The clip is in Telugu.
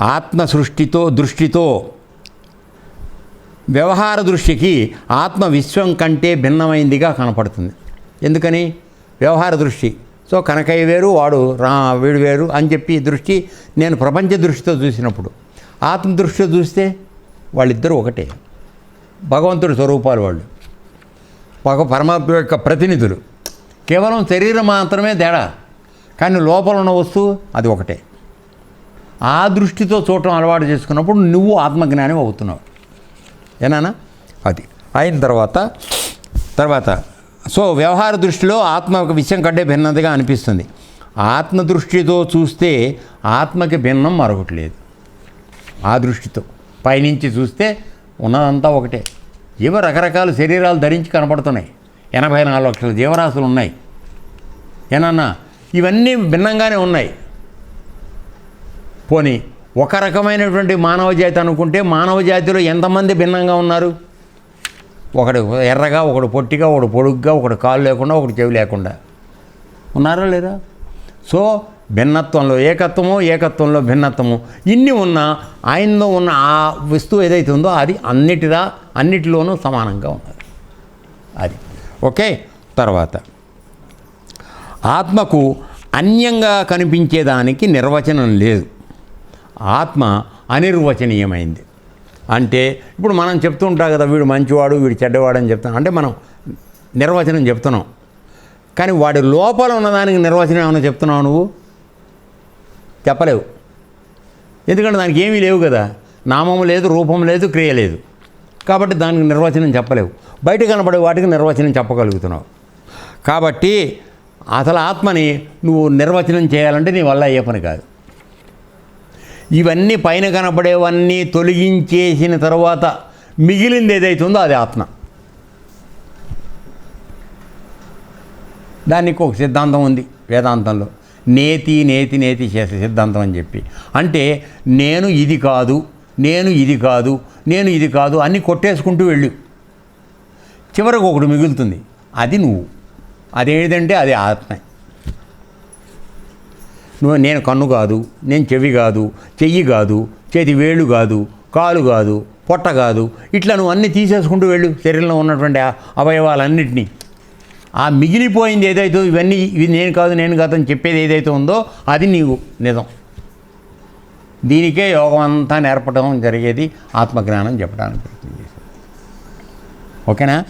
ఆత్మ సృష్టితో దృష్టితో. వ్యవహార దృష్టికి ఆత్మ విశ్వం కంటే భిన్నమైందిగా కనపడుతుంది. ఎందుకని? వ్యవహార దృష్టి. సో కనకయ్య వేరు వాడు రా వీడు వేరు అని చెప్పి దృష్టి నేను ప్రపంచ దృష్టితో చూసినప్పుడు. ఆత్మ దృష్టితో చూస్తే వాళ్ళిద్దరూ ఒకటే. భగవంతుడి స్వరూపాలు వాళ్ళు. ఒక పరమాత్మ యొక్క ప్రతినిధులు. కేవలం శరీరం మాత్రమే తేడా. కానీ లోపల ఉన్న వస్తువు అది ఒకటే. ఆ దృష్టితో చూడటం అలవాటు చేసుకున్నప్పుడు నువ్వు ఆత్మజ్ఞానం అవుతున్నావు. ఏనానా? అది. అయిన తర్వాత తర్వాత సో వ్యవహార దృష్టిలో ఆత్మ ఒక విషయం కంటే భిన్నదిగా అనిపిస్తుంది. ఆత్మ దృష్టితో చూస్తే ఆత్మకి భిన్నం మరొకటి లేదు. ఆ దృష్టితో. పైనుంచి చూస్తే ఉన్నదంతా ఒకటే. జీవ రకరకాల శరీరాలు ధరించి కనపడుతున్నాయి. ఎనభై నాలుగు లక్షల జీవరాశులు ఉన్నాయి. ఏనన్నా ఇవన్నీ భిన్నంగానే ఉన్నాయి. పోనీ ఒక రకమైనటువంటి మానవ జాతి అనుకుంటే మానవ జాతిలో ఎంతమంది భిన్నంగా ఉన్నారు? ఒకడు ఎర్రగా ఒకడు పొట్టిగా ఒకడు పొడుగ్గా ఒకడు కాలు లేకుండా ఒకడు చెవి లేకుండా. ఉన్నారా లేదా? సో భిన్నత్వంలో ఏకత్వము ఏకత్వంలో భిన్నత్వము ఇన్ని ఉన్న ఆయనలో ఉన్న ఆ వస్తువు ఏదైతే ఉందో అది అన్నిటిదా అన్నిటిలోనూ సమానంగా ఉన్నది. అది. ఓకే? తర్వాత. ఆత్మకు అన్యంగా కనిపించేదానికి నిర్వచనం లేదు. ఆత్మ అనిర్వచనీయమైంది. అంటే ఇప్పుడు మనం చెప్తూ ఉంటాం కదా వీడు మంచివాడు వీడు చెడ్డవాడు అని చెప్తాం. అంటే మనం నిర్వచనం చెప్తున్నాం. కానీ వాడి లోపల ఉన్నదానికి నిర్వచనం ఏమైనా చెప్తున్నావు నువ్వు? చెప్పలేవు. ఎందుకంటే దానికి ఏమీ లేవు కదా. నామం లేదు రూపం లేదు క్రియ లేదు. కాబట్టి దానికి నిర్వచనం చెప్పలేవు. బయట కనబడే వాటికి నిర్వచనం చెప్పగలుగుతున్నావు. కాబట్టి అసలు ఆత్మని నువ్వు నిర్వచనం చేయాలంటే నీ వల్ల అయ్యే పని కాదు. ఇవన్నీ పైన కనపడేవన్నీ తొలగించేసిన తర్వాత మిగిలింది ఏదైతుందో అది ఆత్మ. దానికి ఒక సిద్ధాంతం ఉంది వేదాంతంలో. నేతి నేతి నేతి చేసే సిద్ధాంతం అని చెప్పి. అంటే నేను ఇది కాదు నేను ఇది కాదు నేను ఇది కాదు అన్నీ కొట్టేసుకుంటూ వెళ్ళు. చివరకు ఒకటి మిగులుతుంది. అది నువ్వు. అదేంటంటే అది ఆత్మే. నువ్వు నేను కన్ను కాదు నేను చెవి కాదు చెయ్యి కాదు చేతి వేళ్ళు కాదు కాలు కాదు పొట్ట కాదు. ఇట్లా నువ్వు అన్నీ తీసేసుకుంటూ వెళ్ళు శరీరంలో ఉన్నటువంటి ఆ అవయవాలన్నింటినీ. ఆ మిగిలిపోయింది ఏదైతే ఇవన్నీ ఇవి నేను కాదు నేను కాదు అని చెప్పేది ఏదైతే ఉందో అది నీవు నిజం. దీనికే యోగం అంతా నేర్పడం జరిగేది ఆత్మజ్ఞానం చెప్పడానికి ప్రయత్నం ఓకేనా?